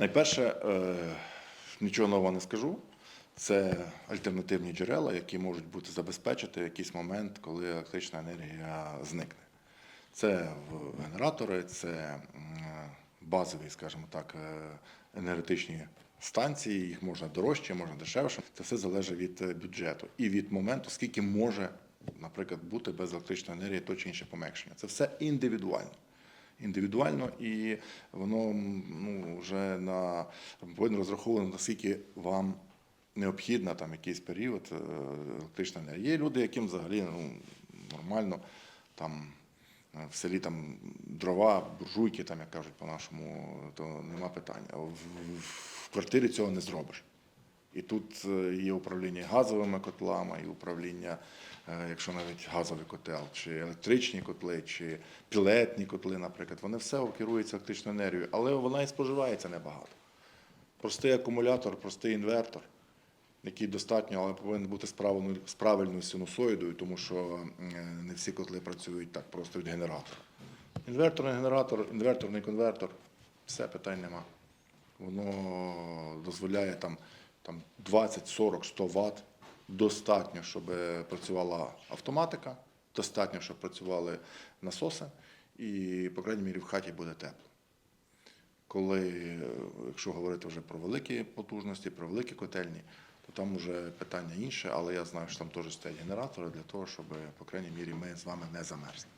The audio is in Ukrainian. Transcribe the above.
Найперше, е, нічого нового не скажу. Це альтернативні джерела, які можуть бути забезпечити в якийсь момент, коли електрична енергія зникне. Це в- генератори, це базові, скажімо так, е, енергетичні станції. Їх можна дорожче, можна дешевше. Це все залежить від е, бюджету і від моменту, скільки може, наприклад, бути без електричної енергії то чи інше пом'якшення. Це все індивідуально індивідуально, і воно ну, вже на повинно розраховано, наскільки вам необхідна там якийсь період е, електрична енергія. Є люди, яким взагалі ну, нормально там. е, В селі там дрова, буржуйки, там, як кажуть по-нашому, то нема питань. В квартирі цього не зробиш. І тут е, є управління газовими котлами, і управління, е, якщо навіть газовий котел, чи електричні котли, чи пілетні котли, наприклад, вони все керуються електричною енергією, але вона і споживається небагато. Простий акумулятор, простий інвертор, який достатньо, але повинен бути з правильною, синусоїдою, тому що е, не всі котли працюють так просто від генератора. Інверторний генератор, інверторний конвертор, все питань нема. Воно дозволяє там, там 20, 40, 100 Вт. Достатньо, щоб працювала автоматика, достатньо, щоб працювали насоси, і, по крайній мірі, в хаті буде тепло. Коли, е, якщо говорити вже про великі потужності, про великі котельні, то там вже питання інше, але я знаю, що там теж стоять генератори для того, щоб, по крайній мірі, ми з вами не замерзли.